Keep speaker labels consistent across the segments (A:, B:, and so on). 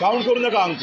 A: Count করুন একান্ত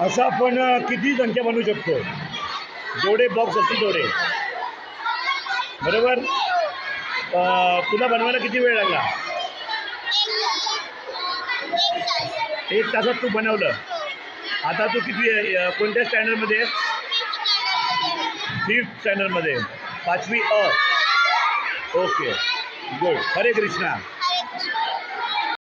B: असं आपण किती संख्या बनवू शकतो? जेवढे बॉक्स असतील तेवढे बरोबर? तुला बनवायला किती वेळ लागला?
A: एक
B: तासात तू बनवलं. आता तू किती कोणत्या स्टँडर्डमध्ये फिफ्थ स्टँडर्डमध्ये पाचवी अ. ओके गुड हरे कृष्णा.